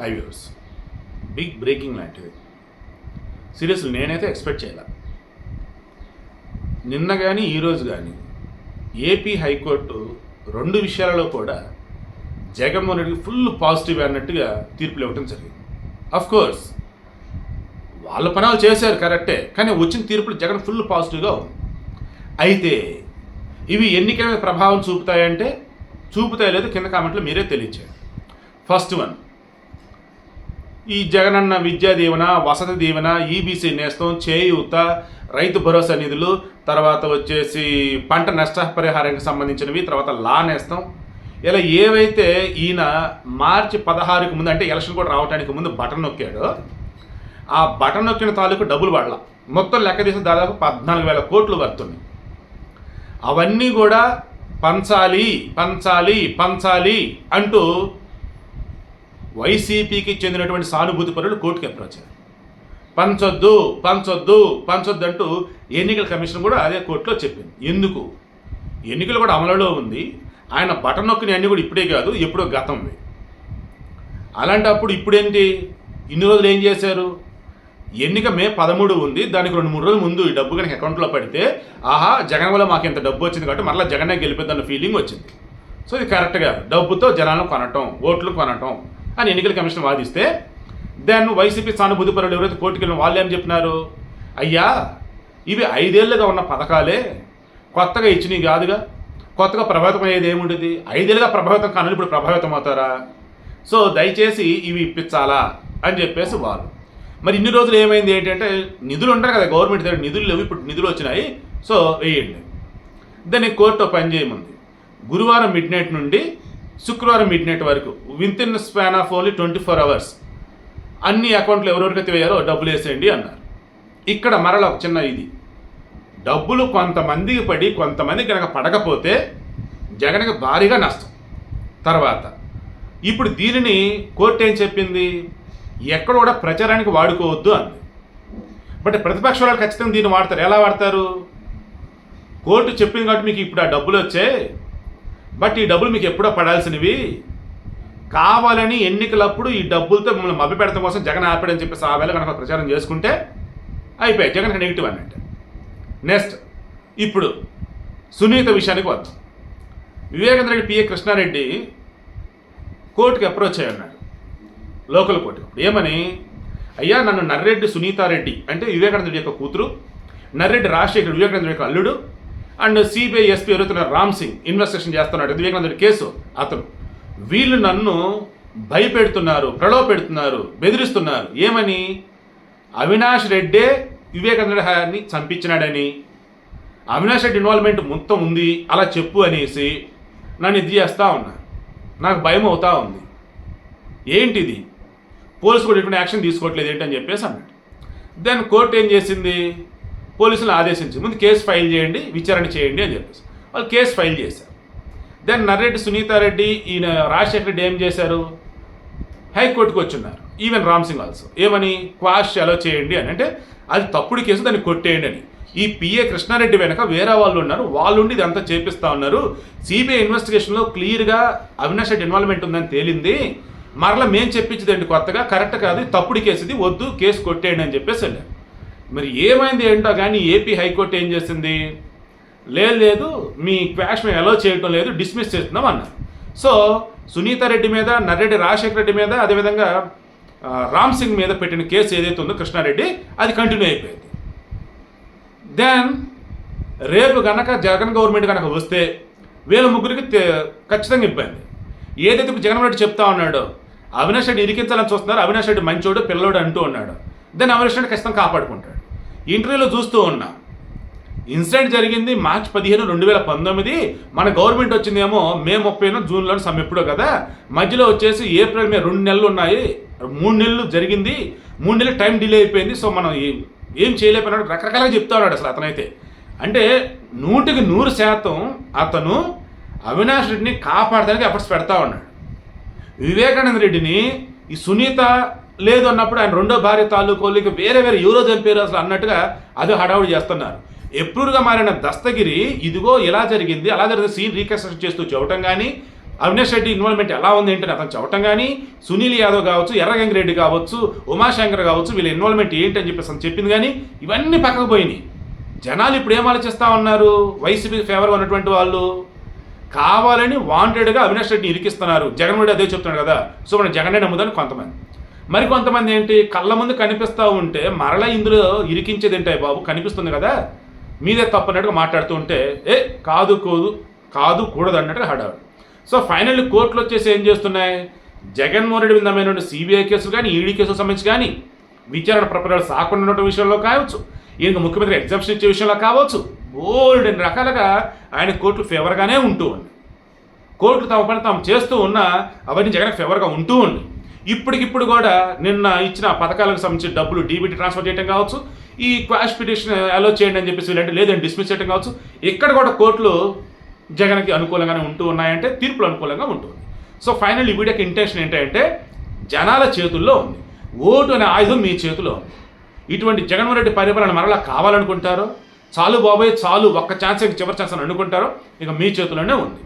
High big breaking లాంటిది seriously నేనైతే expect చేయాల? నిన్న కానీ ఈరోజు కానీ ఏపీ హైకోర్టు రెండు విషయాలలో కూడా జగన్మోహన్ రెడ్డికి ఫుల్ పాజిటివ్ అన్నట్టుగా తీర్పులు ఇవ్వటం జరిగింది. అఫ్ కోర్స్ వాళ్ళ పనాలు చేశారు కరెక్టే కానీ వచ్చిన తీర్పులు జగన్ ఫుల్ పాజిటివ్గా ఉంది. అయితే ఇవి ఎన్నికల ప్రభావం చూపుతాయంటే చూపుతాయో లేదో కింద కామెంట్లో మీరే తెలియచేయండి. ఫస్ట్ వన్ ఈ జగనన్న విద్యా దీవెన వసతి దీవెన ఈబీసీ నేస్తం చేయూత రైతు భరోసా నిధులు తర్వాత వచ్చేసి పంట నష్టపరిహారానికి సంబంధించినవి తర్వాత లా నేస్తం. ఇలా ఏవైతే ఈయన మార్చి పదహారుకు ముందు అంటే ఎలక్షన్ కూడా రావడానికి ముందు బటన్ నొక్కాడో ఆ బటన్ నొక్కిన తాలూకు డబ్బులు పడల మొత్తం లెక్క తీసిన దాదాపు పద్నాలుగు వేల కోట్లు వర్తున్నాయి. అవన్నీ కూడా పంచాలి పంచాలి పంచాలి అంటూ వైసీపీకి చెందినటువంటి సానుభూతి పరులు కోర్టుకి అప్రోచ్ అయ్యారు పంచొద్దు పంచొద్దు పంచొద్దు అంటూ ఎన్నికల కమిషన్ కూడా అదే కోర్టులో చెప్పింది. ఎందుకు? ఎన్నికలు కూడా అమలులో ఉంది. ఆయన బటన్ నొక్కిన అన్నీ కూడా ఇప్పుడే కాదు ఎప్పుడో గతంవి. అలాంటప్పుడు ఇప్పుడేంటి? ఇన్ని రోజులు ఏం చేశారు? ఎన్నిక మే పదమూడు ఉంది దానికి రెండు మూడు రోజుల ముందు ఈ డబ్బు కనుక అకౌంట్లో పడితే ఆహా జగన్ వల్ల మాకు ఇంత డబ్బు వచ్చింది కాబట్టి మరలా జగనే గెలిపిద్దన్న ఫీలింగ్ వచ్చింది. సో ఇది కరెక్ట్గా డబ్బుతో జనాలను కొనటం ఓట్లు కొనటం అని ఎన్నికల కమిషన్ వాదిస్తే దాన్ని వైసీపీ సానుభూతి పరులు ఎవరైతే కోర్టుకు వెళ్ళిన వాళ్ళు ఏం చెప్పినారు. అయ్యా ఇవి ఐదేళ్ళుగా ఉన్న పథకాలే. కొత్తగా ఇచ్చినవి కాదుగా. కొత్తగా ప్రభావితం అయ్యేది ఏముంటుంది ఐదేళ్ళుగా ప్రభావితం కానీ ఇప్పుడు ప్రభావితం అవుతారా సో దయచేసి ఇవి ఇప్పించాలా? అని చెప్పేసి వాళ్ళు. మరి ఇన్ని రోజులు ఏమైంది ఏంటంటే నిధులు ఉంటారు కదా గవర్నమెంట్ దగ్గర. నిధులు లేవు. ఇప్పుడు నిధులు వచ్చినాయి. సో వేయండి. దాన్ని కోర్టు పని చేయమంది. గురువారం మిడ్ నైట్ నుండి శుక్రవారం మిడ్ నైట్ వరకు within span of only twenty four hours అన్ని అకౌంట్లు ఎవరెవరికైతే వేయారో డబ్బులు వేసేయండి అన్నారు. ఇక్కడ మరల ఒక చిన్న ఇది. డబ్బులు కొంతమందికి పడి కొంతమంది కనుక పడకపోతే జగన్కి భారీగా నష్టం. తర్వాత ఇప్పుడు దీనిని కోర్టు ఏం చెప్పింది? ఎక్కడ కూడా ప్రచారానికి వాడుకోవద్దు అంది. బట్ ప్రతిపక్ష వాళ్ళు ఖచ్చితంగా దీన్ని వాడతారు. ఎలా వాడతారు? కోర్టు చెప్పింది కాబట్టి మీకు ఇప్పుడు ఆ డబ్బులు వచ్చాయి. బట్ ఈ డబ్బులు మీకు ఎప్పుడో పడాల్సినవి. కావాలని ఎన్నికలప్పుడు ఈ డబ్బులతో మిమ్మల్ని మభ్య పెడతాం కోసం జగన్ ఆపాడని చెప్పేసి ఆ వేళ కనుక ప్రచారం చేసుకుంటే అయిపోయాయి. జగన్ నెగిటివ్ అన్నట్టు. నెక్స్ట్ ఇప్పుడు సునీత విషయానికి వద్దాం. వివేకానంద రెడ్డి పిఏ కృష్ణారెడ్డి కోర్టుకి అప్రోచ్ అయ్యి ఉన్నాడు లోకల్ కోర్టు ఏమని? అయ్యా నన్ను నర్రెడ్డి సునీతారెడ్డి అంటే వివేకానంద రెడ్డి యొక్క కూతురు నర్రెడ్డి రాజశేఖర్ వివేకానంద రెడ్డి యొక్క అల్లుడు అండ్ సిబిఐ ఎస్పీ ఎవరుతున్న రామ్ సింగ్ ఇన్వెస్టిగేషన్ చేస్తున్నాడు. వివేకానందుడి కేసు. అతను వీళ్ళు నన్ను భయపెడుతున్నారు ప్రలోభ పెడుతున్నారు బెదిరిస్తున్నారు. ఏమని? అవినాష్ రెడ్డే వివేకానంద రెడ్డిని చంపించినాడని. అవినాష్ రెడ్డి ఇన్వాల్వ్మెంట్ మొత్తం ఉంది అలా చెప్పు అనేసి నన్ను ఇది చేస్తూ ఉన్నా. నాకు భయం అవుతా ఉంది. ఏంటిది? పోలీసు కూడా ఎటువంటి యాక్షన్ తీసుకోవట్లేదు ఏంటని చెప్పేసి అన్నాడు. దెన్ కోర్టు ఏం చేసింది? పోలీసులను ఆదేశించి. ముందు కేసు ఫైల్ చేయండి విచారణ చేయండి అని చెప్పేసి. వాళ్ళు కేసు ఫైల్ చేశారు. దెన్ నర్రెడ్డి సునీతారెడ్డి ఈయన రాజశేఖర రెడ్డి ఏం చేశారు? హైకోర్టుకు వచ్చున్నారు. Even Ram Singh also. ఏమని? క్వాష్ అలో చేయండి అని. అంటే అది తప్పుడు కేసు దాన్ని కొట్టేయండి అని. ఈ పిఏ కృష్ణారెడ్డి వెనక వేరే వాళ్ళు ఉన్నారు. వాళ్ళు ఉండి ఇదంతా చేపిస్తా ఉన్నారు. సిబిఐ ఇన్వెస్టిగేషన్లో క్లియర్గా అవినాష్ రెడ్డి ఇన్వాల్వ్మెంట్ ఉందని తేలింది. మరలా మేం చెప్పించదండి కొత్తగా? కరెక్ట్ కాదు. తప్పుడు కేసు ఇది. వద్దు. కేసు కొట్టేయండి అని చెప్పేసి వెళ్ళారు. మరి ఏమైంది ఏంటో కానీ ఏపీ హైకోర్టు ఏం చేసింది? లేదు లేదు మీ క్వాష్ మేము అలో చేయటం లేదు డిస్మిస్ చేస్తున్నాం అన్నారు. సో సునీత రెడ్డి మీద నర్రెడ్డి రాజశేఖర రెడ్డి మీద అదేవిధంగా రామ్ సింగ్ మీద పెట్టిన కేసు ఏదైతే ఉందో కృష్ణారెడ్డి అది కంటిన్యూ అయిపోయింది. దెన్ రేపు కనుక జగన్ గవర్నమెంట్ కనుక వస్తే వీళ్ళ ముగ్గురికి ఖచ్చితంగా ఇబ్బంది. ఏదైతే ఇప్పుడు జగన్ రెడ్డి చెప్తా ఉన్నాడో అవినాష్ రెడ్డి ఇరికించాలని చూస్తున్నారు అవినాష్ రెడ్డి మంచోడు పిల్లోడు అంటూ ఉన్నాడు. దెన్ అవినాష్ రెడ్డి ఖచ్చితంగా కాపాడుకుంటాడు. ఇంటర్వ్యూలో చూస్తూ ఉన్నా. ఇన్సిడెంట్ జరిగింది మార్చ్ పదిహేను రెండు వేల పంతొమ్మిది. మన గవర్నమెంట్ వచ్చిందేమో మే ముప్పైన జూన్లో సమ్ ఎప్పుడో కదా. మధ్యలో వచ్చేసి ఏప్రిల్ మే రెండు నెలలు ఉన్నాయి. మూడు నెలలు జరిగింది. మూడు నెలలు టైం డిలే అయిపోయింది. సో మనం ఏం ఏం చేయలేకపోయినాడు. రకరకాలుగా చెప్తా ఉన్నాడు అసలు అతనైతే. అంటే నూటికి నూరు శాతం అతను అవినాష్ రెడ్డిని కాపాడడానికి ఎఫర్ట్స్ పెడతా ఉన్నాడు. వివేకానంద రెడ్డిని ఈ సునీత లేదు అన్నప్పుడు ఆయన రెండో భార్య తాలూకోలు ఇక వేరే వేరే ఎవరో చనిపోయారు అసలు అన్నట్టుగా అది హడావుడి చేస్తున్నారు. ఎప్పుడుగా మారిన దస్తగిరి ఇదిగో ఎలా జరిగింది అలా జరిగింది సీన్ రీకన్స్ట్రక్ట్ చేస్తూ చూడటం కానీ అవినాష్ రెడ్డి ఇన్వాల్వ్మెంట్ ఎలా ఉంది ఏంటని అతను చెప్పటం కానీ సునీల్ యాదవ్ కావచ్చు ఎర్రగంగి రెడ్డి కావచ్చు ఉమాశంకర్ కావచ్చు వీళ్ళ ఇన్వాల్వ్మెంట్ ఏంటి అని చెప్పేసి అతను చెప్పింది కానీ ఇవన్నీ పక్కకు పోయినాయి. జనాలు ఇప్పుడు ఏం ఆలోచిస్తూ ఉన్నారు? వైసీపీ ఫేవర్ ఉన్నటువంటి వాళ్ళు కావాలని వాంటెడ్గా అవినాష్ రెడ్డిని ఇరికిస్తున్నారు. జగన్ రెడ్డి అదే చెప్తున్నాడు కదా సో మన జగన్ నమ్ముదని కొంతమంది. మరి కొంతమంది ఏంటి కళ్ళ ముందు కనిపిస్తూ ఉంటే మరలా ఇందులో ఇరికించేది ఏంటాయి బాబు? కనిపిస్తుంది కదా? మీదే తప్పన్నట్టుగా మాట్లాడుతూ ఉంటే ఏ కాదు కోదు కాదు కూడదు అన్నట్టుగా హడాడు సో ఫైనల్ కోర్టులు వచ్చేసి ఏం చేస్తున్నాయి? జగన్మోహన్ రెడ్డి విధమైన సిబిఐ కేసులు కానీ ఈడీ కేసులకు సంబంధించి కానీ విచారణ ప్రపరాలు సాకుండా ఉండటం విషయంలో కావచ్చు ఈయనకు ముఖ్యమంత్రి ఎగ్జామ్షన్ ఇచ్చే విషయంలో కావచ్చు బోల్డ్ అన్ని రకాలుగా ఆయన కోర్టులు ఫేవర్గానే ఉంటూ ఉంది. కోర్టులు తమ పని తాము చేస్తూ ఉన్నా అవన్నీ జగన్ ఫేవర్గా ఉంటూ ఉంది. ఇప్పటికిప్పుడు కూడా నిన్న ఇచ్చిన పథకాలకు సంబంధించి డబ్బులు డీబీటీ ట్రాన్స్ఫర్ చేయడం కావచ్చు ఈ క్వాష్ పిటిషన్ అలో చేయండి అని చెప్పేసి వీళ్ళంటే లేదని డిస్మిస్ చేయడం కావచ్చు ఇక్కడ కూడా కోర్టులు జగన్కి అనుకూలంగానే ఉంటూ ఉన్నాయంటే తీర్పులు అనుకూలంగా ఉంటుంది. సో ఫైనల్ ఈ వీడియోకి ఇంటెన్షన్ ఏంటంటే జనాల చేతుల్లో ఉంది. ఓటు అనే ఆయుధం మీ చేతిలో ఉంది. ఇటువంటి జగన్మోహన్ రెడ్డి పరిపాలన మరలా కావాలనుకుంటారో చాలు బాబాయ్ చాలు ఒక్క ఛాన్స్ చివరి ఛాన్స్ అని అనుకుంటారో ఇక మీ చేతిలోనే ఉంది.